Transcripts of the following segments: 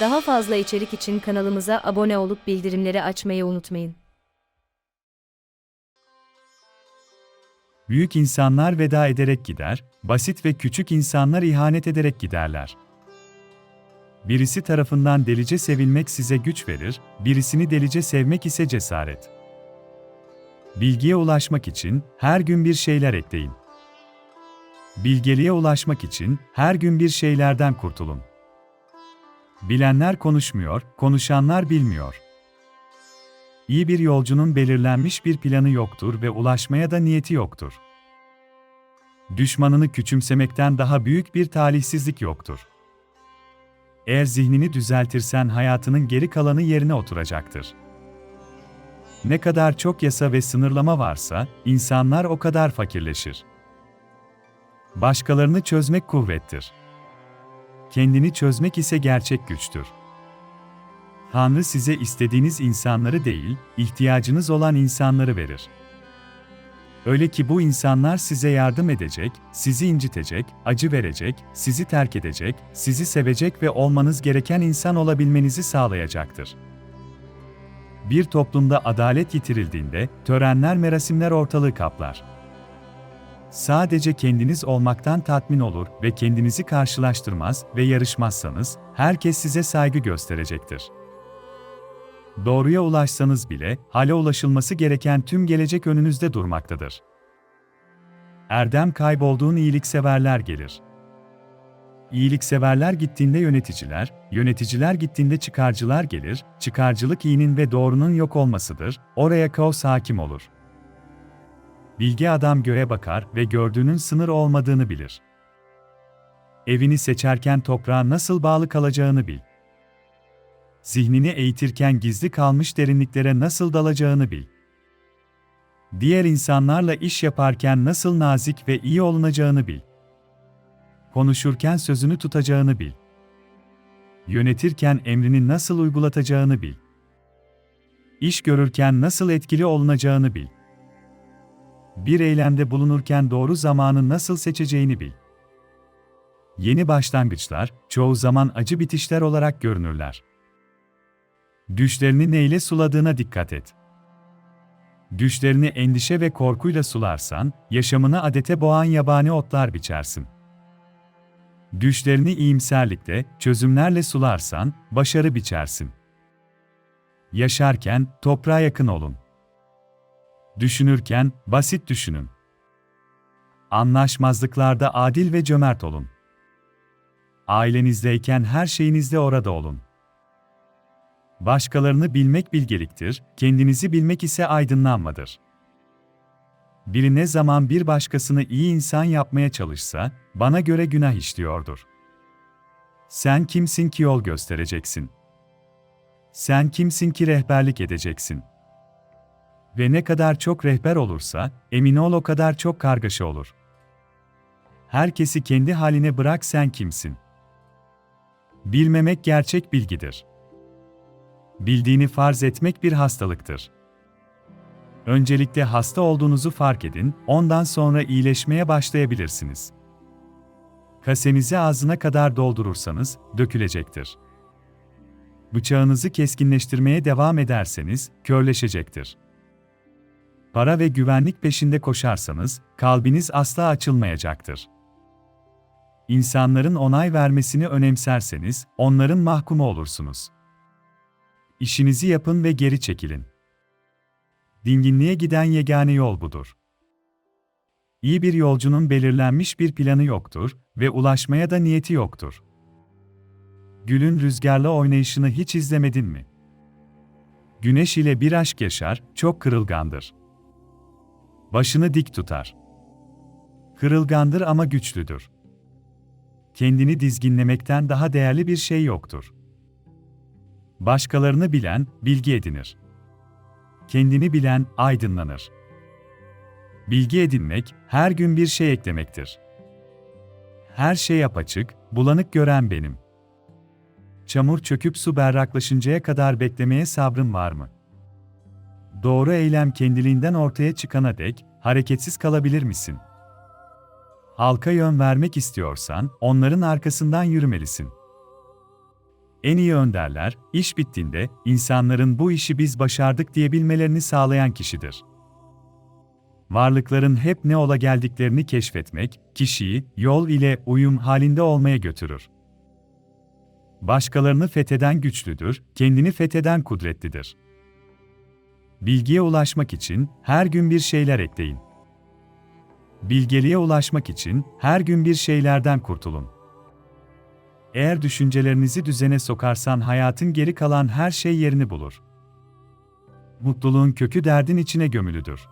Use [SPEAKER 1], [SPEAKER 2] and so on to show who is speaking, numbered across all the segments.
[SPEAKER 1] Daha fazla içerik için kanalımıza abone olup bildirimleri açmayı unutmayın.
[SPEAKER 2] Büyük insanlar veda ederek gider, basit ve küçük insanlar ihanet ederek giderler. Birisi tarafından delice sevilmek size güç verir, birisini delice sevmek ise cesaret. Bilgiye ulaşmak için her gün bir şeyler ekleyin. Bilgeliğe ulaşmak için her gün bir şeylerden kurtulun. Bilenler konuşmuyor, konuşanlar bilmiyor. İyi bir yolcunun belirlenmiş bir planı yoktur ve ulaşmaya da niyeti yoktur. Düşmanını küçümsemekten daha büyük bir talihsizlik yoktur. Eğer zihnini düzeltirsen hayatının geri kalanı yerine oturacaktır. Ne kadar çok yasa ve sınırlama varsa, insanlar o kadar fakirleşir. Başkalarını çözmek kuvvettir. Kendini çözmek ise gerçek güçtür. Tanrı size istediğiniz insanları değil, ihtiyacınız olan insanları verir. Öyle ki bu insanlar size yardım edecek, sizi incitecek, acı verecek, sizi terk edecek, sizi sevecek ve olmanız gereken insan olabilmenizi sağlayacaktır. Bir toplumda adalet yitirildiğinde, törenler merasimler ortalığı kaplar. Sadece kendiniz olmaktan tatmin olur ve kendinizi karşılaştırmaz ve yarışmazsanız, herkes size saygı gösterecektir. Doğruya ulaşsanız bile, hale ulaşılması gereken tüm gelecek önünüzde durmaktadır. Erdem kaybolduğun iyilikseverler gelir. İyilikseverler gittiğinde yöneticiler, yöneticiler gittiğinde çıkarcılar gelir, çıkarcılık iyinin ve doğrunun yok olmasıdır, oraya kaos hakim olur. Bilge adam göğe bakar ve gördüğünün sınır olmadığını bilir. Evini seçerken toprağa nasıl bağlı kalacağını bil. Zihnini eğitirken gizli kalmış derinliklere nasıl dalacağını bil. Diğer insanlarla iş yaparken nasıl nazik ve iyi olunacağını bil. Konuşurken sözünü tutacağını bil. Yönetirken emrini nasıl uygulatacağını bil. İş görürken nasıl etkili olunacağını bil. Bir eylemde bulunurken doğru zamanı nasıl seçeceğini bil. Yeni başlangıçlar çoğu zaman acı bitişler olarak görünürler. Düşlerini neyle suladığına dikkat et. Düşlerini endişe ve korkuyla sularsan, yaşamını adete boğan yabani otlar biçersin. Düşlerini iyimserlikle, çözümlerle sularsan, başarı biçersin. Yaşarken, toprağa yakın olun. Düşünürken, basit düşünün. Anlaşmazlıklarda adil ve cömert olun. Ailenizdeyken her şeyinizde orada olun. Başkalarını bilmek bilgeliktir, kendinizi bilmek ise aydınlanmadır. Biri ne zaman bir başkasını iyi insan yapmaya çalışsa, bana göre günah işliyordur. Sen kimsin ki yol göstereceksin? Sen kimsin ki rehberlik edeceksin? Ve ne kadar çok rehber olursa, emin ol o kadar çok kargaşa olur. Herkesi kendi haline bırak sen kimsin? Bilmemek gerçek bilgidir. Bildiğini farz etmek bir hastalıktır. Öncelikle hasta olduğunuzu fark edin, ondan sonra iyileşmeye başlayabilirsiniz. Kasenizi ağzına kadar doldurursanız, dökülecektir. Bıçağınızı keskinleştirmeye devam ederseniz, körleşecektir. Para ve güvenlik peşinde koşarsanız, kalbiniz asla açılmayacaktır. İnsanların onay vermesini önemserseniz, onların mahkumu olursunuz. İşinizi yapın ve geri çekilin. Dinginliğe giden yegane yol budur. İyi bir yolcunun belirlenmiş bir planı yoktur ve ulaşmaya da niyeti yoktur. Gülün rüzgarla oynayışını hiç izlemedin mi? Güneş ile bir aşk yaşar, çok kırılgandır. Başını dik tutar. Kırılgandır ama güçlüdür. Kendini dizginlemekten daha değerli bir şey yoktur. Başkalarını bilen, bilgi edinir. Kendini bilen, aydınlanır. Bilgi edinmek, her gün bir şey eklemektir. Her şey apaçık, bulanık gören benim. Çamur çöküp su berraklaşıncaya kadar beklemeye sabrın var mı? Doğru eylem kendiliğinden ortaya çıkana dek, hareketsiz kalabilir misin? Halka yön vermek istiyorsan, onların arkasından yürümelisin. en iyi önderler, iş bittiğinde insanların bu işi biz başardık diyebilmelerini sağlayan kişidir. Varlıkların hep ne ola geldiklerini keşfetmek, kişiyi yol ile uyum halinde olmaya götürür. Başkalarını fetheden güçlüdür, kendini fetheden kudretlidir. Bilgiye ulaşmak için her gün bir şeyler ekleyin. Bilgeliğe ulaşmak için her gün bir şeylerden kurtulun. Eğer düşüncelerinizi düzene sokarsan hayatın geri kalan her şey yerini bulur. Mutluluğun kökü derdin içine gömülüdür.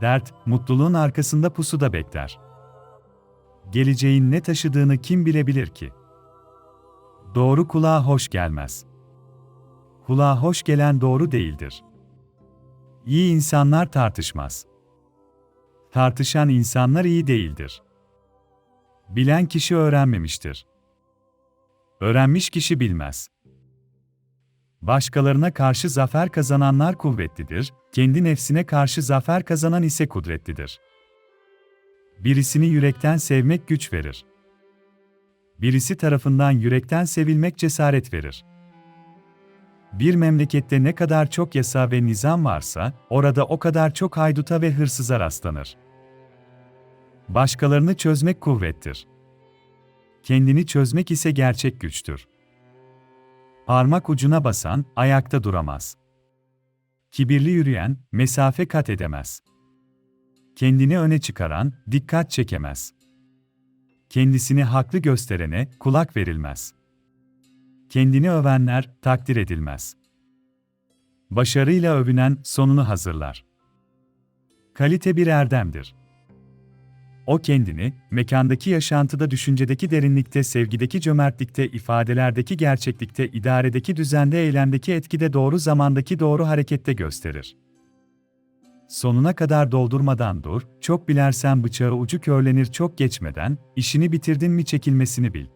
[SPEAKER 2] Dert, mutluluğun arkasında pusuda bekler. Geleceğin ne taşıdığını kim bilebilir ki? Doğru kulağa hoş gelmez. Kulağa hoş gelen doğru değildir. İyi insanlar tartışmaz. Tartışan insanlar iyi değildir. Bilen kişi öğrenmemiştir. Öğrenmiş kişi bilmez. Başkalarına karşı zafer kazananlar kuvvetlidir, kendi nefsine karşı zafer kazanan ise kudretlidir. Birisini yürekten sevmek güç verir. Birisi tarafından yürekten sevilmek cesaret verir. Bir memlekette ne kadar çok yasa ve nizam varsa, orada o kadar çok hayduta ve hırsıza rastlanır. Başkalarını çözmek kuvvettir. Kendini çözmek ise gerçek güçtür. Parmak ucuna basan, ayakta duramaz. Kibirli yürüyen, mesafe kat edemez. Kendini öne çıkaran, dikkat çekemez. Kendisini haklı gösterene, kulak verilmez. Kendini övenler, takdir edilmez. Başarıyla övünen, sonunu hazırlar. Kalite bir erdemdir. O kendini, mekandaki yaşantıda düşüncedeki derinlikte, sevgideki cömertlikte, ifadelerdeki gerçeklikte, idaredeki düzende, eylemdeki etkide, doğru zamandaki doğru harekette gösterir. Sonuna kadar doldurmadan dur, çok bilersen bıçağı ucu körlenir çok geçmeden, işini bitirdin mi çekilmesini bil.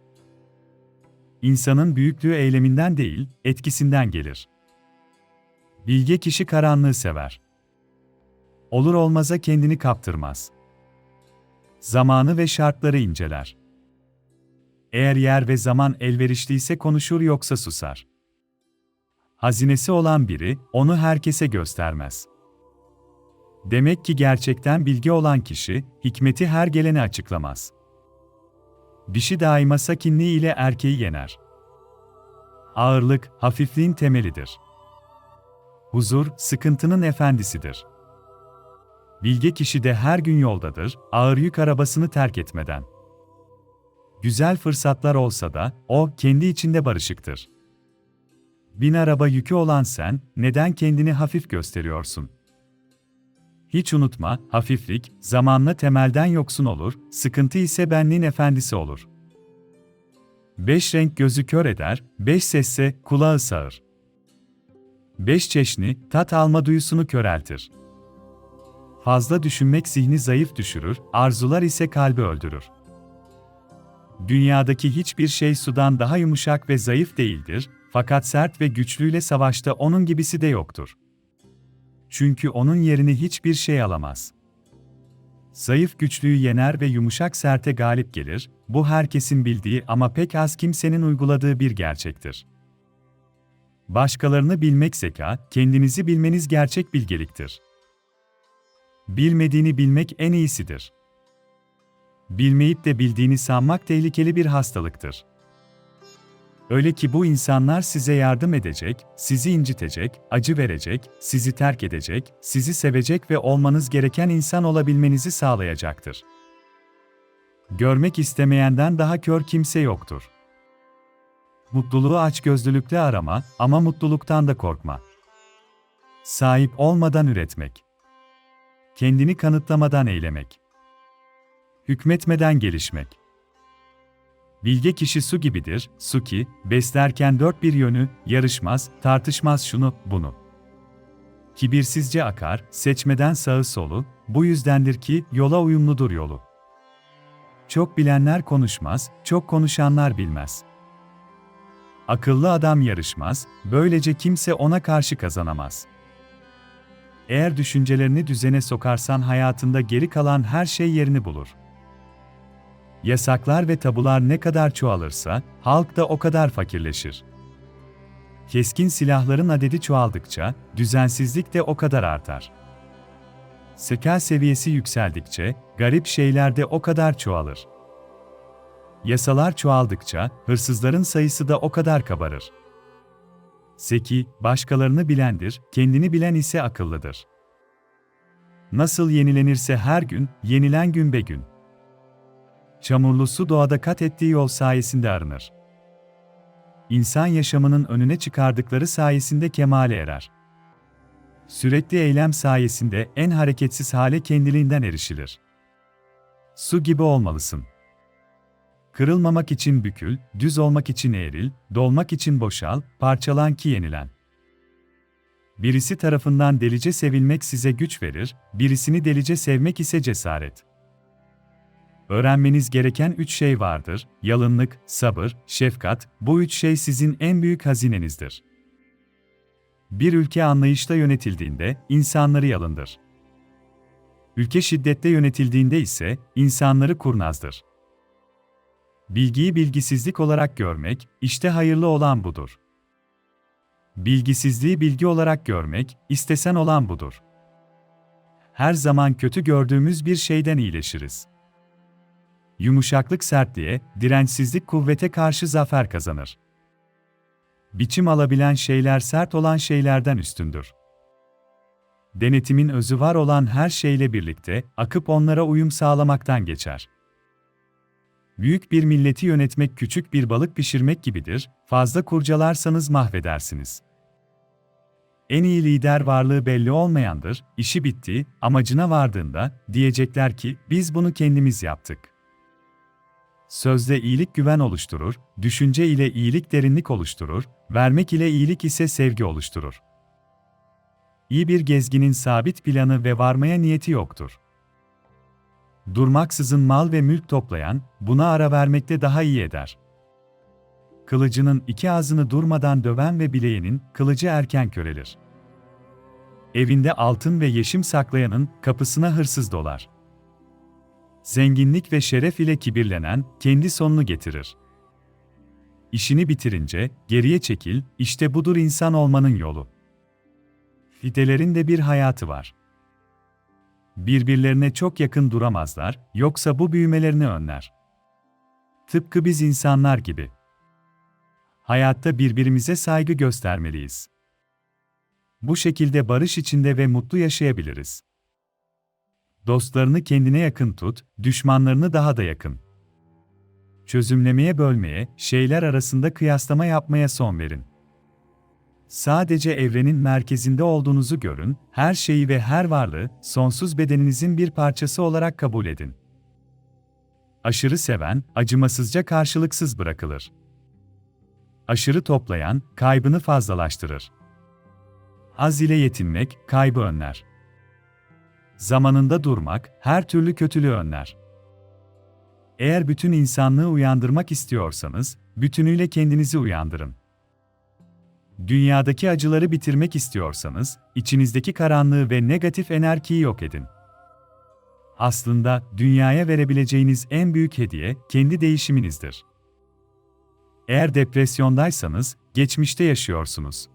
[SPEAKER 2] İnsanın büyüklüğü eyleminden değil, etkisinden gelir. Bilge kişi karanlığı sever. Olur olmaza kendini kaptırmaz zamanı ve şartları inceler. Eğer yer ve zaman elverişliyse konuşur yoksa susar. Hazinesi olan biri onu herkese göstermez. Demek ki gerçekten bilgi olan kişi hikmeti her gelene açıklamaz. Dişi daima sakinliği ile erkeği yener. Ağırlık hafifliğin temelidir. Huzur sıkıntının efendisidir. Bilge kişi de her gün yoldadır, ağır yük arabasını terk etmeden. Güzel fırsatlar olsa da, o, kendi içinde barışıktır. Bin araba yükü olan sen, neden kendini hafif gösteriyorsun? Hiç unutma, hafiflik, zamanla temelden yoksun olur, sıkıntı ise benliğin efendisi olur. Beş renk gözü kör eder, beş sesse kulağı sağır. Beş çeşni, tat alma duyusunu köreltir. Fazla düşünmek zihni zayıf düşürür, arzular ise kalbi öldürür. Dünyadaki hiçbir şey sudan daha yumuşak ve zayıf değildir, fakat sert ve güçlüyle savaşta onun gibisi de yoktur. Çünkü onun yerini hiçbir şey alamaz. Zayıf güçlüyü yener ve yumuşak serte galip gelir, bu herkesin bildiği ama pek az kimsenin uyguladığı bir gerçektir. Başkalarını bilmek zeka, kendinizi bilmeniz gerçek bilgeliktir. Bilmediğini bilmek en iyisidir. Bilmeyip de bildiğini sanmak tehlikeli bir hastalıktır. Öyle ki bu insanlar size yardım edecek, sizi incitecek, acı verecek, sizi terk edecek, sizi sevecek ve olmanız gereken insan olabilmenizi sağlayacaktır. Görmek istemeyenden daha kör kimse yoktur. Mutluluğu açgözlülükle arama ama mutluluktan da korkma. Sahip olmadan üretmek kendini kanıtlamadan eylemek. Hükmetmeden gelişmek. Bilge kişi su gibidir, su ki, beslerken dört bir yönü, yarışmaz, tartışmaz şunu, bunu. Kibirsizce akar, seçmeden sağı solu, bu yüzdendir ki, yola uyumludur yolu. Çok bilenler konuşmaz, çok konuşanlar bilmez. Akıllı adam yarışmaz, böylece kimse ona karşı kazanamaz.'' Eğer düşüncelerini düzene sokarsan hayatında geri kalan her şey yerini bulur. Yasaklar ve tabular ne kadar çoğalırsa, halk da o kadar fakirleşir. Keskin silahların adedi çoğaldıkça, düzensizlik de o kadar artar. Zeka seviyesi yükseldikçe, garip şeyler de o kadar çoğalır. Yasalar çoğaldıkça, hırsızların sayısı da o kadar kabarır. Zeki, başkalarını bilendir, kendini bilen ise akıllıdır. Nasıl yenilenirse her gün, yenilen gün be gün. Çamurlu su doğada kat ettiği yol sayesinde arınır. İnsan yaşamının önüne çıkardıkları sayesinde kemale erer. Sürekli eylem sayesinde en hareketsiz hale kendiliğinden erişilir. Su gibi olmalısın. Kırılmamak için bükül, düz olmak için eğril, dolmak için boşal, parçalan ki yenilen. Birisi tarafından delice sevilmek size güç verir, birisini delice sevmek ise cesaret. Öğrenmeniz gereken üç şey vardır, yalınlık, sabır, şefkat, bu üç şey sizin en büyük hazinenizdir. Bir ülke anlayışla yönetildiğinde, insanları yalındır. Ülke şiddetle yönetildiğinde ise, insanları kurnazdır. Bilgiyi bilgisizlik olarak görmek, işte hayırlı olan budur. Bilgisizliği bilgi olarak görmek, istesen olan budur. Her zaman kötü gördüğümüz bir şeyden iyileşiriz. Yumuşaklık sertliğe, dirençsizlik kuvvete karşı zafer kazanır. Biçim alabilen şeyler sert olan şeylerden üstündür. Denetimin özü var olan her şeyle birlikte, akıp onlara uyum sağlamaktan geçer. Büyük bir milleti yönetmek küçük bir balık pişirmek gibidir, fazla kurcalarsanız mahvedersiniz. En iyi lider varlığı belli olmayandır, işi bitti, amacına vardığında, diyecekler ki, biz bunu kendimiz yaptık. Sözde iyilik güven oluşturur, düşünce ile iyilik derinlik oluşturur, vermek ile iyilik ise sevgi oluşturur. İyi bir gezginin sabit planı ve varmaya niyeti yoktur. Durmaksızın mal ve mülk toplayan, buna ara vermekte daha iyi eder. Kılıcının iki ağzını durmadan döven ve bileğinin, kılıcı erken körelir. Evinde altın ve yeşim saklayanın, kapısına hırsız dolar. Zenginlik ve şeref ile kibirlenen, kendi sonunu getirir. İşini bitirince, geriye çekil, işte budur insan olmanın yolu. Fidelerin de bir hayatı var. Birbirlerine çok yakın duramazlar, yoksa bu büyümelerini önler. Tıpkı biz insanlar gibi. Hayatta birbirimize saygı göstermeliyiz. Bu şekilde barış içinde ve mutlu yaşayabiliriz. Dostlarını kendine yakın tut, düşmanlarını daha da yakın. Çözümlemeye bölmeye, şeyler arasında kıyaslama yapmaya son verin. Sadece evrenin merkezinde olduğunuzu görün, her şeyi ve her varlığı sonsuz bedeninizin bir parçası olarak kabul edin. Aşırı seven, acımasızca karşılıksız bırakılır. Aşırı toplayan, kaybını fazlalaştırır. Az ile yetinmek, kaybı önler. Zamanında durmak, her türlü kötülüğü önler. Eğer bütün insanlığı uyandırmak istiyorsanız, bütünüyle kendinizi uyandırın. Dünyadaki acıları bitirmek istiyorsanız, içinizdeki karanlığı ve negatif enerjiyi yok edin. Aslında dünyaya verebileceğiniz en büyük hediye kendi değişiminizdir. Eğer depresyondaysanız, geçmişte yaşıyorsunuz.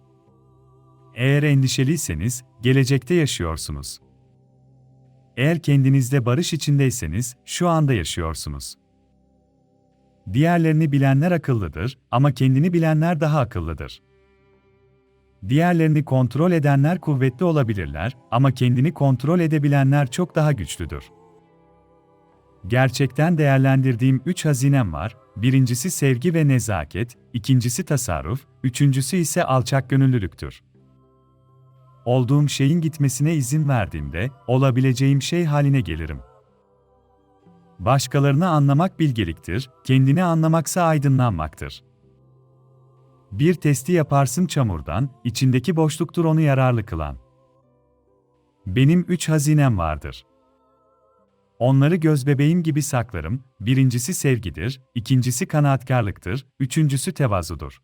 [SPEAKER 2] Eğer endişeliyseniz, gelecekte yaşıyorsunuz. Eğer kendinizde barış içindeyseniz, şu anda yaşıyorsunuz. Diğerlerini bilenler akıllıdır ama kendini bilenler daha akıllıdır. Diğerlerini kontrol edenler kuvvetli olabilirler ama kendini kontrol edebilenler çok daha güçlüdür. Gerçekten değerlendirdiğim üç hazinem var. Birincisi sevgi ve nezaket, ikincisi tasarruf, üçüncüsü ise alçak gönüllülüktür. Olduğum şeyin gitmesine izin verdiğimde, olabileceğim şey haline gelirim. Başkalarını anlamak bilgeliktir, kendini anlamaksa aydınlanmaktır. Bir testi yaparsın çamurdan, içindeki boşluktur onu yararlı kılan. Benim üç hazinem vardır. Onları gözbebeğim gibi saklarım, birincisi sevgidir, ikincisi kanaatkarlıktır, üçüncüsü tevazudur.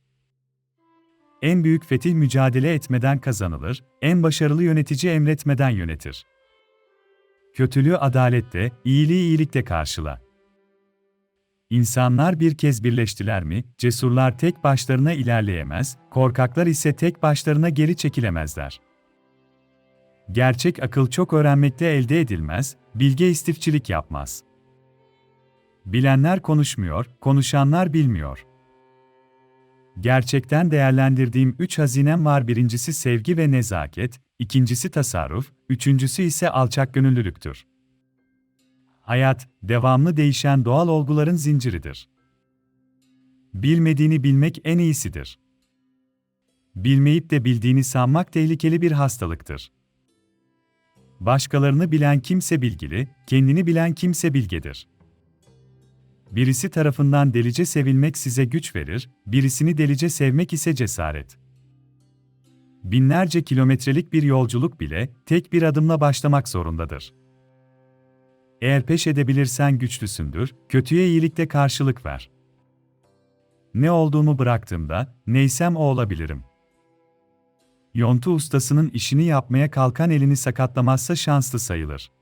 [SPEAKER 2] En büyük fetih mücadele etmeden kazanılır, en başarılı yönetici emretmeden yönetir. Kötülüğü adalette, iyiliği iyilikle karşıla. İnsanlar bir kez birleştiler mi, cesurlar tek başlarına ilerleyemez, korkaklar ise tek başlarına geri çekilemezler. Gerçek akıl çok öğrenmekte elde edilmez, bilge istifçilik yapmaz. Bilenler konuşmuyor, konuşanlar bilmiyor. Gerçekten değerlendirdiğim üç hazinem var birincisi sevgi ve nezaket, ikincisi tasarruf, üçüncüsü ise alçakgönüllülüktür. Hayat, devamlı değişen doğal olguların zinciridir. Bilmediğini bilmek en iyisidir. Bilmeyip de bildiğini sanmak tehlikeli bir hastalıktır. Başkalarını bilen kimse bilgili, kendini bilen kimse bilgedir. Birisi tarafından delice sevilmek size güç verir, birisini delice sevmek ise cesaret. Binlerce kilometrelik bir yolculuk bile tek bir adımla başlamak zorundadır. Eğer peş edebilirsen güçlüsündür, kötüye iyilikte karşılık ver. Ne olduğumu bıraktığımda, neysem o olabilirim. Yontu ustasının işini yapmaya kalkan elini sakatlamazsa şanslı sayılır.